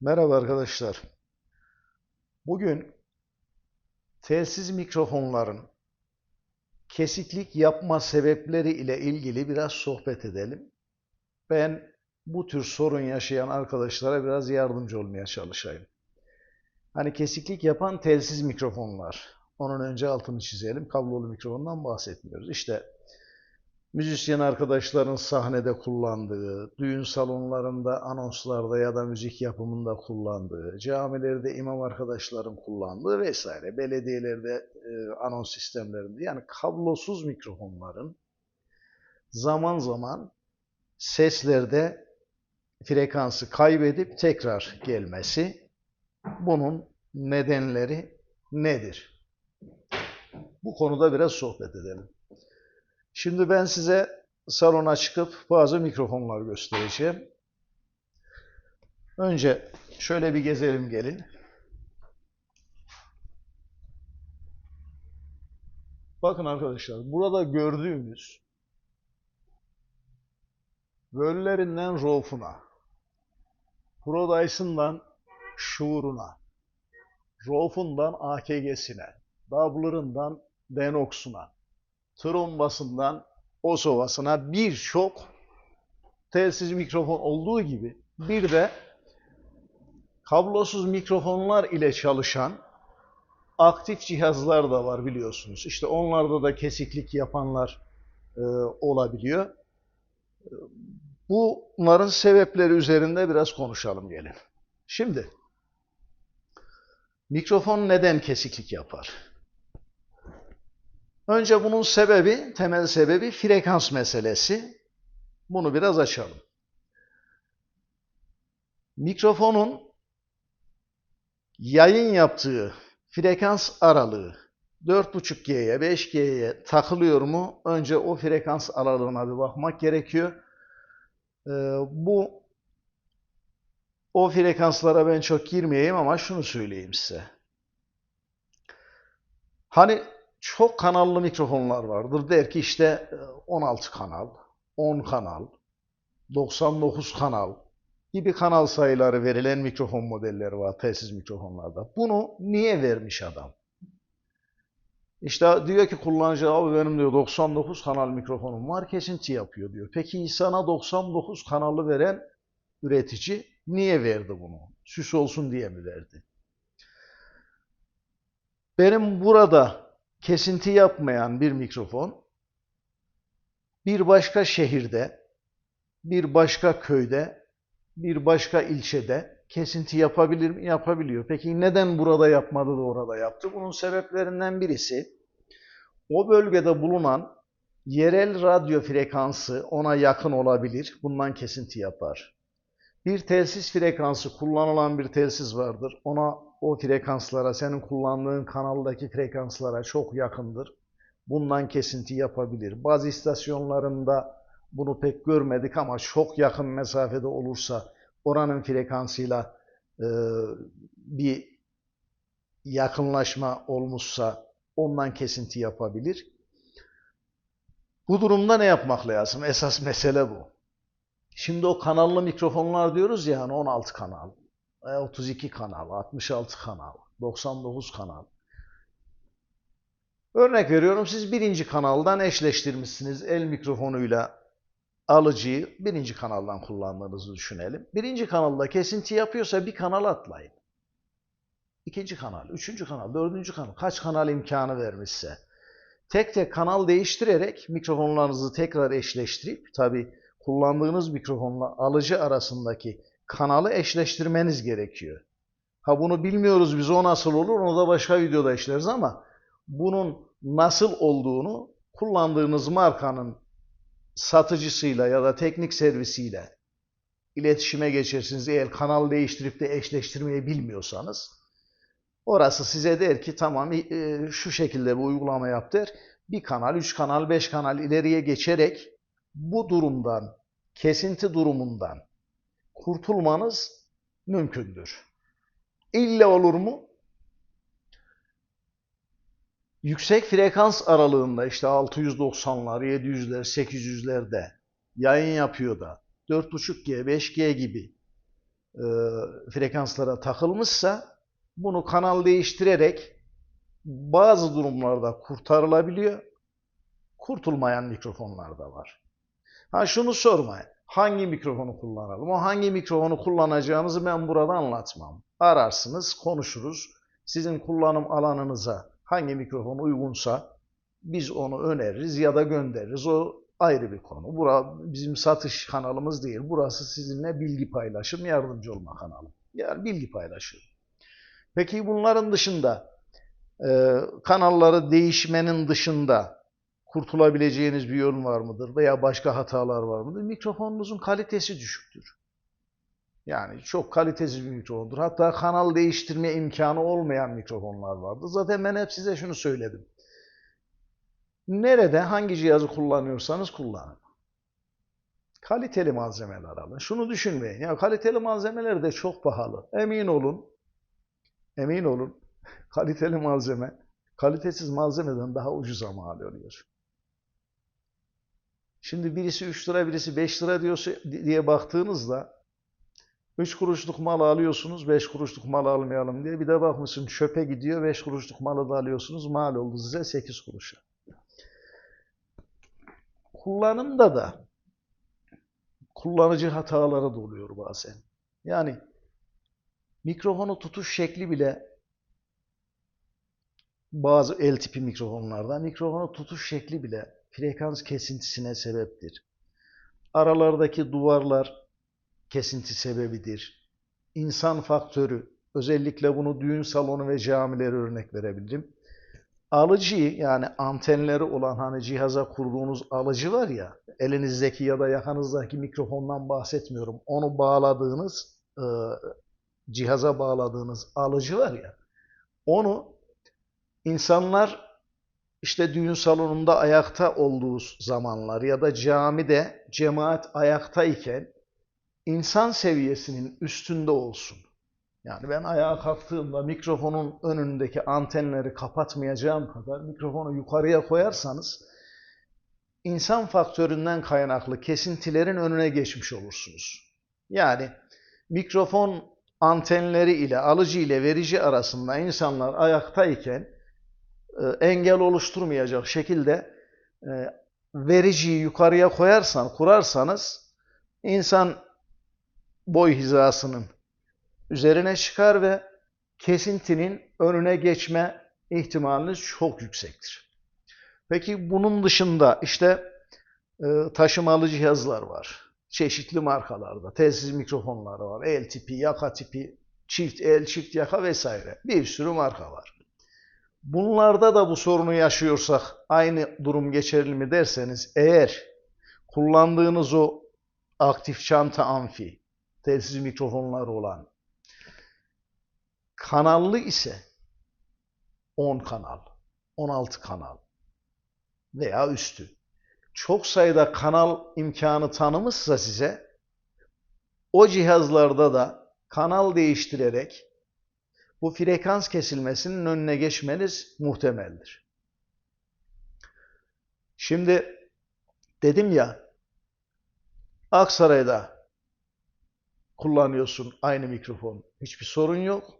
Merhaba arkadaşlar. Bugün telsiz mikrofonların kesiklik yapma sebepleri ile ilgili biraz sohbet edelim. Ben bu tür sorun yaşayan arkadaşlara biraz yardımcı olmaya çalışayım. Hani kesiklik yapan telsiz mikrofonlar. Onun önce altını çizelim. Kablolu mikrofondan bahsetmiyoruz. İşte müzisyen arkadaşların sahnede kullandığı, düğün salonlarında, anonslarda ya da müzik yapımında kullandığı, camilerde imam arkadaşların kullandığı vesaire, belediyelerde e, anons sistemlerinde yani kablosuz mikrofonların zaman zaman seslerde frekansı kaybedip tekrar gelmesi bunun nedenleri nedir? Bu konuda biraz sohbet edelim. Şimdi ben size salona çıkıp bazı mikrofonlar göstereceğim. Önce şöyle bir gezelim gelin. Bakın arkadaşlar burada gördüğümüz Völlerinden Rolf'una, Prodyson'dan Shure'una, Rolf'undan AKG'sine, Doubler'ından Denox'una, trombasından Osova'sına birçok telsiz mikrofon olduğu gibi bir de kablosuz mikrofonlar ile çalışan aktif cihazlar da var biliyorsunuz. İşte onlarda da kesiklik yapanlar e, olabiliyor. Bunların sebepleri üzerinde biraz konuşalım gelin. Şimdi mikrofon neden kesiklik yapar? Önce bunun sebebi, temel sebebi frekans meselesi. Bunu biraz açalım. Mikrofonun yayın yaptığı frekans aralığı 4.5G'ye, 5G'ye takılıyor mu? Önce o frekans aralığına bir bakmak gerekiyor. Ee, bu o frekanslara ben çok girmeyeyim ama şunu söyleyeyim size. Hani çok kanallı mikrofonlar vardır. Der ki işte 16 kanal, 10 kanal, 99 kanal gibi kanal sayıları verilen mikrofon modelleri var telsiz mikrofonlarda. Bunu niye vermiş adam? İşte diyor ki kullanıcı abi benim diyor 99 kanal mikrofonum var kesinti yapıyor diyor. Peki sana 99 kanalı veren üretici niye verdi bunu? Süs olsun diye mi verdi? Benim burada kesinti yapmayan bir mikrofon bir başka şehirde, bir başka köyde, bir başka ilçede kesinti yapabilir mi? Yapabiliyor. Peki neden burada yapmadı da orada yaptı? Bunun sebeplerinden birisi o bölgede bulunan yerel radyo frekansı ona yakın olabilir. Bundan kesinti yapar. Bir telsiz frekansı kullanılan bir telsiz vardır. Ona o frekanslara, senin kullandığın kanaldaki frekanslara çok yakındır. Bundan kesinti yapabilir. Bazı istasyonlarında bunu pek görmedik ama çok yakın mesafede olursa oranın frekansıyla e, bir yakınlaşma olmuşsa ondan kesinti yapabilir. Bu durumda ne yapmak lazım? Esas mesele bu. Şimdi o kanallı mikrofonlar diyoruz ya hani 16 kanal, 32 kanal, 66 kanal, 99 kanal. Örnek veriyorum siz birinci kanaldan eşleştirmişsiniz el mikrofonuyla alıcıyı birinci kanaldan kullandığınızı düşünelim. Birinci kanalda kesinti yapıyorsa bir kanal atlayın. İkinci kanal, üçüncü kanal, dördüncü kanal, kaç kanal imkanı vermişse. Tek tek kanal değiştirerek mikrofonlarınızı tekrar eşleştirip tabi kullandığınız mikrofonla alıcı arasındaki kanalı eşleştirmeniz gerekiyor. Ha bunu bilmiyoruz biz o nasıl olur onu da başka videoda işleriz ama bunun nasıl olduğunu kullandığınız markanın satıcısıyla ya da teknik servisiyle iletişime geçersiniz. Eğer kanal değiştirip de eşleştirmeyi bilmiyorsanız orası size der ki tamam e, şu şekilde bir uygulama yap der. Bir kanal, üç kanal, beş kanal ileriye geçerek bu durumdan, kesinti durumundan kurtulmanız mümkündür. İlle olur mu? Yüksek frekans aralığında işte 690'lar, 700'ler, 800'lerde yayın yapıyor da 4.5G, 5G gibi e, frekanslara takılmışsa bunu kanal değiştirerek bazı durumlarda kurtarılabiliyor. Kurtulmayan mikrofonlar da var. Ha şunu sormayın. Hangi mikrofonu kullanalım? O hangi mikrofonu kullanacağınızı ben burada anlatmam. Ararsınız, konuşuruz. Sizin kullanım alanınıza hangi mikrofon uygunsa biz onu öneririz ya da göndeririz. O ayrı bir konu. Bura bizim satış kanalımız değil. Burası sizinle bilgi paylaşım, yardımcı olma kanalı. Yani bilgi paylaşım. Peki bunların dışında kanalları değişmenin dışında kurtulabileceğiniz bir yol var mıdır? Veya başka hatalar var mıdır? Mikrofonunuzun kalitesi düşüktür. Yani çok kalitesiz bir mikrofondur. Hatta kanal değiştirme imkanı olmayan mikrofonlar vardır. Zaten ben hep size şunu söyledim. Nerede hangi cihazı kullanıyorsanız kullanın. Kaliteli malzemeler alın. Şunu düşünmeyin. Ya kaliteli malzemeler de çok pahalı. Emin olun. Emin olun. Kaliteli malzeme kalitesiz malzemeden daha ucuza mal oluyor. Şimdi birisi 3 lira, birisi 5 lira diyorsa, diye baktığınızda 3 kuruşluk mal alıyorsunuz, 5 kuruşluk mal almayalım diye. Bir de bakmışsın çöpe gidiyor, 5 kuruşluk malı da alıyorsunuz, mal oldu size 8 kuruşa. Kullanımda da kullanıcı hataları da oluyor bazen. Yani mikrofonu tutuş şekli bile bazı el tipi mikrofonlarda mikrofonu tutuş şekli bile frekans kesintisine sebeptir. Aralardaki duvarlar kesinti sebebidir. İnsan faktörü, özellikle bunu düğün salonu ve camileri örnek verebilirim. Alıcıyı yani antenleri olan hani cihaza kurduğunuz alıcı var ya, elinizdeki ya da yakanızdaki mikrofondan bahsetmiyorum. Onu bağladığınız, e, cihaza bağladığınız alıcı var ya, onu insanlar işte düğün salonunda ayakta olduğu zamanlar ya da camide cemaat ayaktayken insan seviyesinin üstünde olsun. Yani ben ayağa kalktığımda mikrofonun önündeki antenleri kapatmayacağım kadar mikrofonu yukarıya koyarsanız insan faktöründen kaynaklı kesintilerin önüne geçmiş olursunuz. Yani mikrofon antenleri ile alıcı ile verici arasında insanlar ayaktayken engel oluşturmayacak şekilde e, vericiyi yukarıya koyarsan, kurarsanız insan boy hizasının üzerine çıkar ve kesintinin önüne geçme ihtimaliniz çok yüksektir. Peki bunun dışında işte e, taşımalı cihazlar var. Çeşitli markalarda. Telsiz mikrofonlar var. El tipi, yaka tipi, çift el, çift yaka vesaire. Bir sürü marka var. Bunlarda da bu sorunu yaşıyorsak aynı durum geçerli mi derseniz eğer kullandığınız o aktif çanta amfi, telsiz mikrofonları olan kanallı ise 10 kanal, 16 kanal veya üstü. Çok sayıda kanal imkanı tanımışsa size o cihazlarda da kanal değiştirerek bu frekans kesilmesinin önüne geçmeniz muhtemeldir. Şimdi dedim ya Aksaray'da kullanıyorsun aynı mikrofon. Hiçbir sorun yok.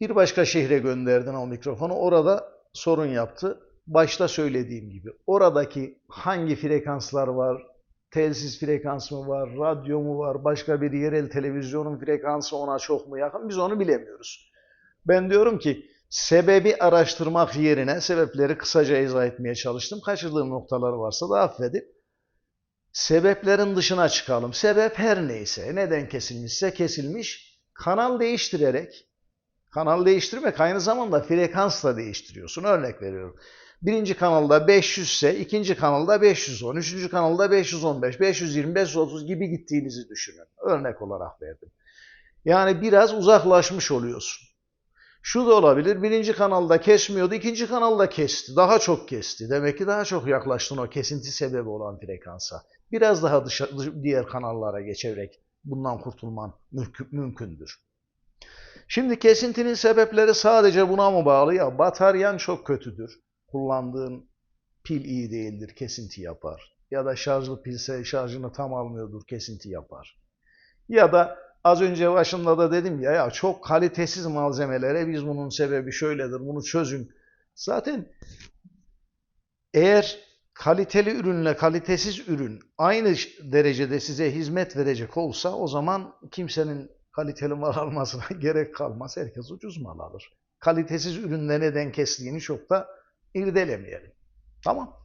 Bir başka şehre gönderdin o mikrofonu. Orada sorun yaptı. Başta söylediğim gibi oradaki hangi frekanslar var, telsiz frekans mı var, radyo mu var, başka bir yerel televizyonun frekansı ona çok mu yakın biz onu bilemiyoruz. Ben diyorum ki sebebi araştırmak yerine sebepleri kısaca izah etmeye çalıştım. Kaçırdığım noktalar varsa da affedin. Sebeplerin dışına çıkalım. Sebep her neyse, neden kesilmişse kesilmiş, kanal değiştirerek, kanal değiştirmek aynı zamanda frekans da değiştiriyorsun. Örnek veriyorum. Birinci kanalda 500 ise ikinci kanalda 510, üçüncü kanalda 515, 520, 530 gibi gittiğinizi düşünün. Örnek olarak verdim. Yani biraz uzaklaşmış oluyorsun. Şu da olabilir, birinci kanalda kesmiyordu, ikinci kanalda kesti, daha çok kesti. Demek ki daha çok yaklaştın o kesinti sebebi olan frekansa. Biraz daha dışarı, diğer kanallara geçerek bundan kurtulman mümkündür. Şimdi kesintinin sebepleri sadece buna mı bağlı ya? Bataryan çok kötüdür kullandığın pil iyi değildir, kesinti yapar. Ya da şarjlı pilse şarjını tam almıyordur, kesinti yapar. Ya da az önce başında da dedim ya ya çok kalitesiz malzemelere biz bunun sebebi şöyledir bunu çözün. Zaten eğer kaliteli ürünle kalitesiz ürün aynı derecede size hizmet verecek olsa o zaman kimsenin kaliteli mal almasına gerek kalmaz. Herkes ucuz mal alır. Kalitesiz ürünle neden kestiğini çok da irdelemeyelim. Tamam.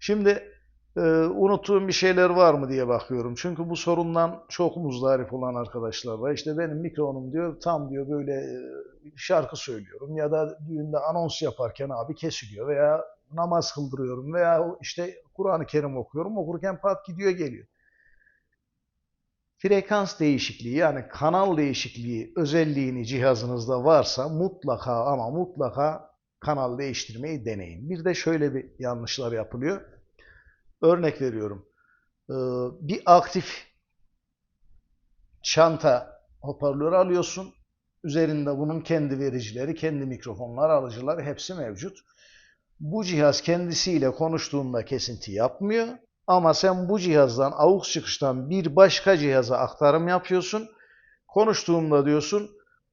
Şimdi e, unuttuğum bir şeyler var mı diye bakıyorum. Çünkü bu sorundan çok muzdarip olan arkadaşlar var. İşte benim mikrofonum diyor tam diyor böyle e, şarkı söylüyorum ya da düğünde anons yaparken abi kesiliyor veya namaz kıldırıyorum veya işte Kur'an-ı Kerim okuyorum okurken pat gidiyor geliyor. Frekans değişikliği yani kanal değişikliği özelliğini cihazınızda varsa mutlaka ama mutlaka kanal değiştirmeyi deneyin. Bir de şöyle bir yanlışlar yapılıyor. Örnek veriyorum. Ee, Bir aktif çanta hoparlörü alıyorsun. Üzerinde bunun kendi vericileri, kendi mikrofonlar, alıcılar hepsi mevcut. Bu cihaz kendisiyle konuştuğunda kesinti yapmıyor. Ama sen bu cihazdan, AUX çıkıştan bir başka cihaza aktarım yapıyorsun. Konuştuğunda diyorsun,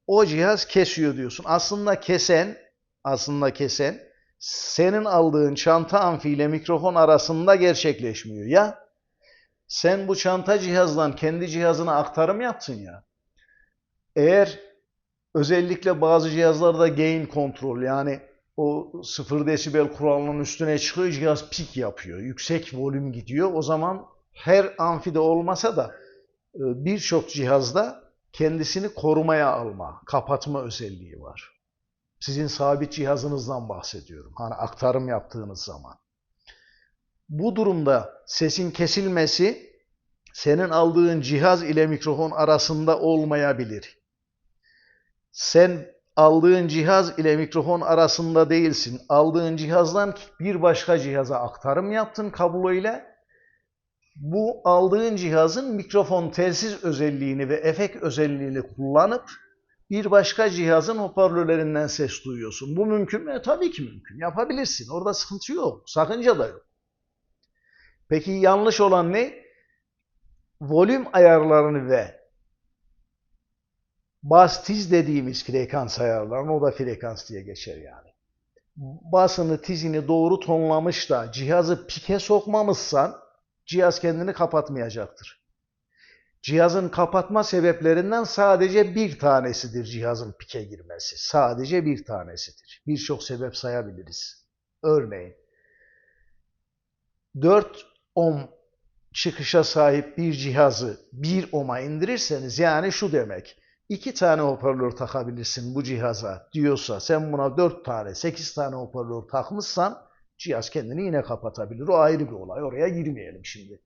o cihaz kesiyor diyorsun. Aslında kesen, aslında kesen, senin aldığın çanta amfi ile mikrofon arasında gerçekleşmiyor. Ya sen bu çanta cihazdan kendi cihazına aktarım yaptın ya. Eğer özellikle bazı cihazlarda gain kontrol yani o 0 desibel kuralının üstüne çıkıyor cihaz pik yapıyor. Yüksek volüm gidiyor. O zaman her amfide olmasa da e, birçok cihazda kendisini korumaya alma, kapatma özelliği var. Sizin sabit cihazınızdan bahsediyorum. Hani aktarım yaptığınız zaman. Bu durumda sesin kesilmesi senin aldığın cihaz ile mikrofon arasında olmayabilir. Sen aldığın cihaz ile mikrofon arasında değilsin. Aldığın cihazdan bir başka cihaza aktarım yaptın kablo ile. Bu aldığın cihazın mikrofon telsiz özelliğini ve efekt özelliğini kullanıp bir başka cihazın hoparlörlerinden ses duyuyorsun. Bu mümkün mü? E, tabii ki mümkün. Yapabilirsin. Orada sıkıntı yok. Sakınca da yok. Peki yanlış olan ne? Volüm ayarlarını ve bas tiz dediğimiz frekans ayarlarını, o da frekans diye geçer yani. Basını, tizini doğru tonlamış da cihazı pike sokmamışsan cihaz kendini kapatmayacaktır. Cihazın kapatma sebeplerinden sadece bir tanesidir cihazın pike girmesi. Sadece bir tanesidir. Birçok sebep sayabiliriz. Örneğin 4 ohm çıkışa sahip bir cihazı 1 ohm'a indirirseniz yani şu demek. iki tane hoparlör takabilirsin bu cihaza diyorsa sen buna 4 tane 8 tane hoparlör takmışsan cihaz kendini yine kapatabilir. O ayrı bir olay. Oraya girmeyelim şimdi.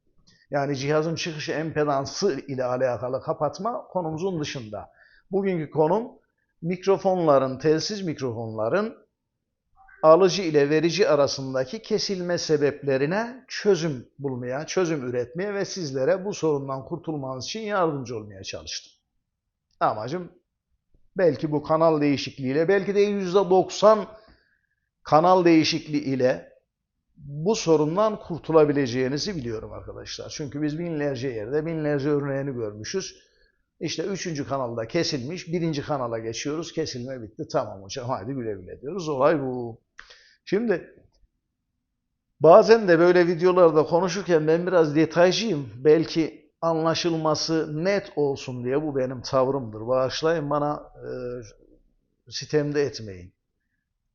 Yani cihazın çıkışı empedansı ile alakalı kapatma konumuzun dışında. Bugünkü konum mikrofonların, telsiz mikrofonların alıcı ile verici arasındaki kesilme sebeplerine çözüm bulmaya, çözüm üretmeye ve sizlere bu sorundan kurtulmanız için yardımcı olmaya çalıştım. Amacım belki bu kanal değişikliğiyle, belki de %90 kanal değişikliği ile bu sorundan kurtulabileceğinizi biliyorum arkadaşlar. Çünkü biz binlerce yerde binlerce örneğini görmüşüz. İşte üçüncü kanalda kesilmiş, birinci kanala geçiyoruz, kesilme bitti. Tamam hocam hadi güle güle diyoruz. Olay bu. Şimdi bazen de böyle videolarda konuşurken ben biraz detaycıyım. Belki anlaşılması net olsun diye bu benim tavrımdır. Bağışlayın bana e, sitemde etmeyin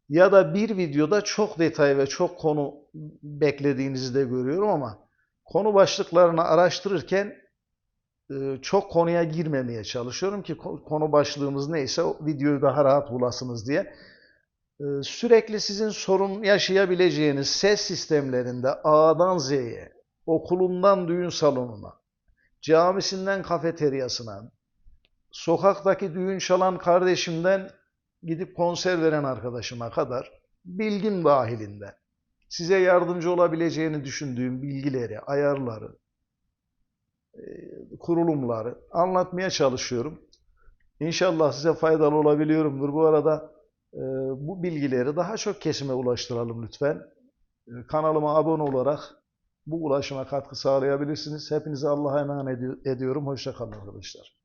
ya da bir videoda çok detay ve çok konu beklediğinizi de görüyorum ama konu başlıklarını araştırırken e, çok konuya girmemeye çalışıyorum ki konu başlığımız neyse videoyu daha rahat bulasınız diye. E, sürekli sizin sorun yaşayabileceğiniz ses sistemlerinde A'dan Z'ye, okulundan düğün salonuna, camisinden kafeteryasına, sokaktaki düğün çalan kardeşimden gidip konser veren arkadaşıma kadar bilgim dahilinde size yardımcı olabileceğini düşündüğüm bilgileri, ayarları, e, kurulumları anlatmaya çalışıyorum. İnşallah size faydalı olabiliyorumdur. Bu arada e, bu bilgileri daha çok kesime ulaştıralım lütfen. E, kanalıma abone olarak bu ulaşıma katkı sağlayabilirsiniz. Hepinize Allah'a emanet edi- ediyorum. Hoşça kalın arkadaşlar.